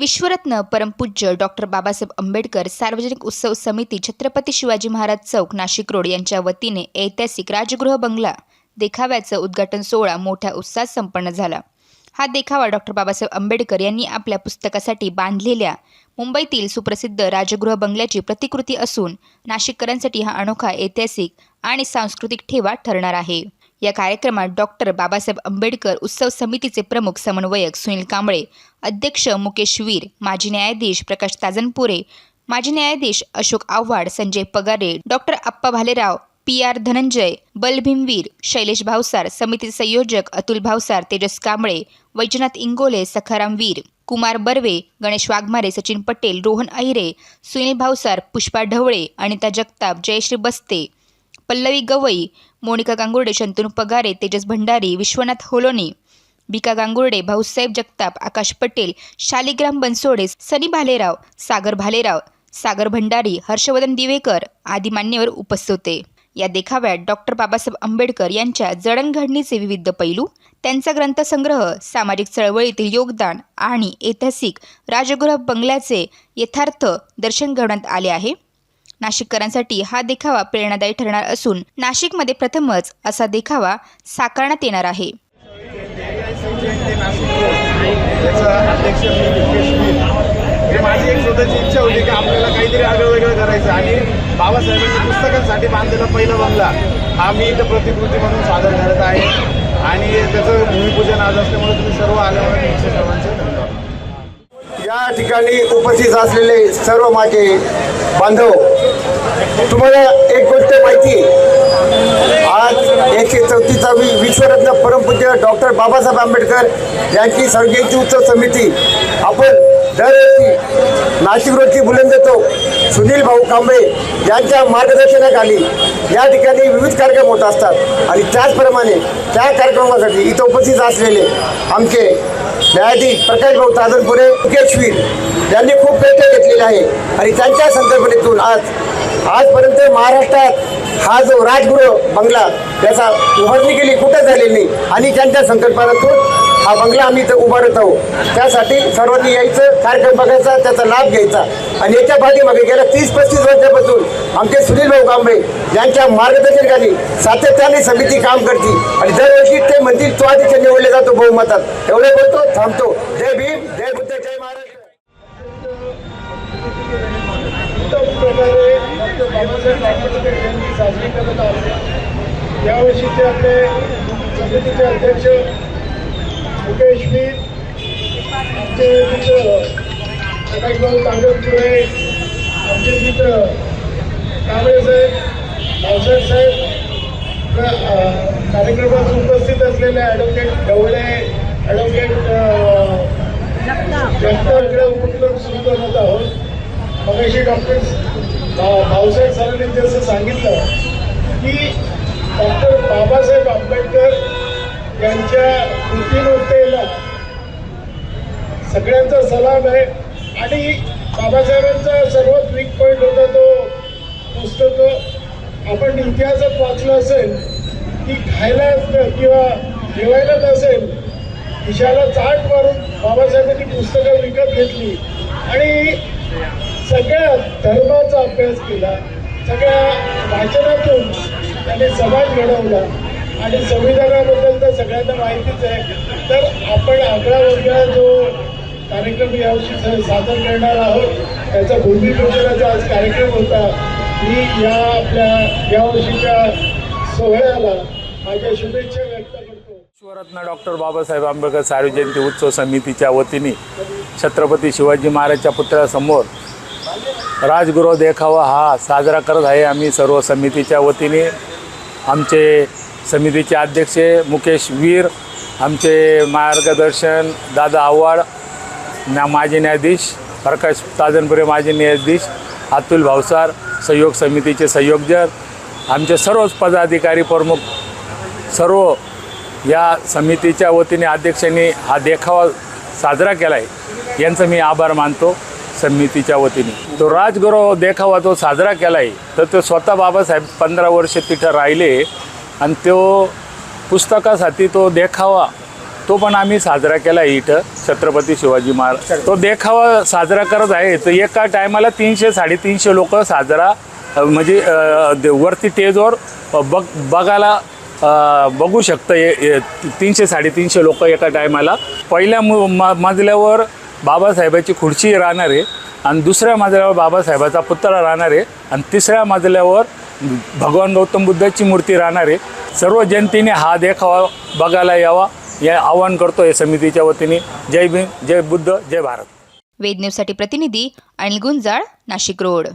विश्वरत्न परमपूज्य डॉक्टर बाबासाहेब आंबेडकर सार्वजनिक उत्सव समिती छत्रपती शिवाजी महाराज चौक नाशिक रोड यांच्या वतीने ऐतिहासिक राजगृह बंगला देखाव्याचं उद्घाटन सोहळा मोठ्या उत्साहात संपन्न झाला. हा देखावा डॉक्टर बाबासाहेब आंबेडकर यांनी आपल्या पुस्तकासाठी बांधलेल्या मुंबईतील सुप्रसिद्ध राजगृह बंगल्याची प्रतिकृती असून नाशिककरांसाठी हा अनोखा ऐतिहासिक आणि सांस्कृतिक ठेवा ठरणार आहे. या कार्यक्रमात डॉक्टर बाबासाहेब आंबेडकर उत्सव समितीचे प्रमुख समन्वयक सुनील कांबळे अध्यक्ष मुकेश वीर माजी न्यायाधीश प्रकाश ताजनपुरे माजी न्यायाधीश Ashok Avhad Sanjay Pagare doctor Appa Bhalerao P R Dhananjay Balbhimveer Shailesh Bhavsar समितीचे संयोजक अतुल भावसार तेजस कांबळे वैजनाथ इंगोले सखाराम वीर कुमार बर्वे गणेश वाघमारे सचिन पटेल रोहन अहिरे सुनील भावसार पुष्पा ढवळे अनिता जगताप जयश्री बस्ते पल्लवी गवई मोनिका गांगुर्डे शंतनू पगारे तेजस भंडारी विश्वनाथ होलोनी बिका गांगुर्डे भाऊसाहेब जगताप आकाश पटेल शालिग्राम बनसोडे सनी भालेराव सागर भालेराव सागर भंडारी हर्षवर्धन दिवेकर आदी मान्यवर उपस्थित होते. या देखाव्यात डॉक्टर बाबासाहेब आंबेडकर यांच्या जडणघडणीचे विविध पैलू त्यांचा ग्रंथसंग्रह सामाजिक चळवळीतील योगदान आणि ऐतिहासिक राजगृह बंगल्याचे यथार्थ दर्शन घडवण्यात आले आहे. नाशिककरांसाठी हा देखावा प्रेरणादायी ठरणार असून नाशिकमध्ये प्रथमच असा देखावा साकारण्यात येणार आहे. त्याचं अध्यक्ष म्हणजे माझी एक स्वतःची इच्छा होती की आपल्याला काहीतरी आगळं वेगळं करायचं. आणि बाबासाहेबांनी पुस्तकांसाठी बांधलेला पहिला बंगला हा मी इथं प्रतिकृती म्हणून सादर करत आहे. आणि त्याचं भूमिपूजन आज असल्यामुळे तुम्ही सर्व आल्यामुळे तुमचे सर्वांचे धन्यवाद. या ठिकाणी उपस्थित असलेले सर्व माझे बांधव तुम्हाला एक गोष्ट माहिती आहे. आज एकशे चौतीसावी विश्वरत्न परमपूज्य डॉक्टर बाबासाहेब आंबेडकर यांची सर्जयंती उत्सव समिती. आपण दरवर्षी नाशिक रोडची बुलंद चौक सुनील भाऊ कांबळे यांच्या मार्गदर्शनाखाली या ठिकाणी विविध कार्यक्रम होत असतात. आणि त्याचप्रमाणे त्या कार्यक्रमासाठी इथं उपस्थित असलेले आमचे न्यायाधीश प्रकाश भाऊ ताजनपुरे मुकेशवीर यांनी खूप प्रयत्न घेतलेली आहे. आणि त्यांच्या संकल्पनेतून आज आजपर्यंत महाराष्ट्रात हा जो राजगृह बंगला त्याचा उभारणी केली कुठं झालेली? नाही आणि त्यांच्या संकल्पनातून हा बंगला आम्ही इथं उभारत आहोत. त्यासाठी सर्वांनी यायचं कार्यक्रम बघायचा त्याचा लाभ घ्यायचा. आणि याच्या पाठीमागे गेल्या तीस पस्तीस वर्षापासून आमचे सुनील भाऊ कांबळे यांच्या मार्गदर्शनाखाली सातत्याने समिती काम करते. आणि दरवर्षी ते म्हणतील तो आधीच निवडले जातो बहुमतात. एवढे बोलतो थांबतो. जय भीम जय प्रकारे डॉक्टर बाबासाहेब आंबेडकर जयंती साजरी करत आहोत यावर्षीचे आपले समितीचे अध्यक्ष मुकेश मीर आमचे मित्र प्रकाशभाऊ तांगडपुरे आमचे मित्र कांबळेसाहेब भावसाहेब साहेब कार्यक्रमात उपस्थित असलेले ॲडव्होकेट ढवळे ॲडव्होकेट जगताकडे उपक्रम सुरू करत आहोत मगाशी डॉक्टर भाऊसाहेब सरांनी जसं सांगितलं की डॉक्टर बाबासाहेब आंबेडकर यांच्या कृतीमत्तेला सगळ्यांचा सलाम आहे आणि बाबासाहेबांचा सर्वात वीक पॉईंट होता तो पुस्तक. आपण इतिहासात वाचलं असेल की खायला किंवा जेवायला नसेल खिशाला चाट मारून बाबासाहेबांनी पुस्तकं विकत घेतली. आणि सगळ्या धर्माचा अभ्यास केला सगळ्या वाचनातून त्याने समाज घडवला आणि संविधानाबद्दल तर सगळ्यांना माहितीच आहे. तर आपण आगळा वेगळा जो कार्यक्रम यावर्षी सादर करणार आहोत त्याचा भूमिपूजनाचा आज कार्यक्रम होता. मी या आपल्या यावर्षीच्या सोहळ्याला माझ्या शुभेच्छा व्यक्त करतो. विश्वरत्न डॉक्टर बाबासाहेब आंबेडकर सार्वजयंती उत्सव समितीच्या वतीने छत्रपती शिवाजी महाराजच्या पुतळ्यासमोर राजगृह देखावा हा साजरा करत आहे आम्ही सर्व समितीच्या वतीने. आमचे समितीचे अध्यक्ष मुकेश वीर आमचे मार्गदर्शन दादा आव्हाड ना माजी न्यायाधीश प्रकाश ताजनपुरे माजी न्यायाधीश अतुल भावसार सहयोग समितीचे संयोजक आमचे सर्वच पदाधिकारी प्रमुख सर्व या समितीच्या वतीने अध्यक्षांनी हा देखावा साजरा केला आहे यांचं मी आभार मानतो. समितीच्या वतीने. तो राजगौरव देखावा तो साजरा केला आहे तर तो स्वतः बाबासाहेब पंधरा वर्ष तिथं राहिले आणि तो पुस्तकासाठी तो देखावा तो पण आम्ही साजरा केला आहे इथं छत्रपती शिवाजी महाराज. तो देखावा साजरा करत आहे तर एका टायमाला तीनशे साडेतीनशे लोक साजरा म्हणजे वरती टेजवर बग बघ बघायला बघू शकतं तीनशे साडेतीनशे लोक एका टायमाला. पहिल्या मु- मा- मजल्यावर बाबासाहेबाची खुर्ची राहणार आहे आणि दुसऱ्या मजल्यावर बाबासाहेबाचा पुतळा राहणार आहे आणि तिसऱ्या मजल्यावर भगवान गौतम बुद्धाची मूर्ती राहणार. आहे सर्व जनतेने हा देखावा बघायला यावा या आवाहन करतो या समितीच्या वतीने. जय भीम जय बुद्ध जय भारत. वेद न्यूजसाठी प्रतिनिधी अनिल गुंजाळ नाशिक रोड.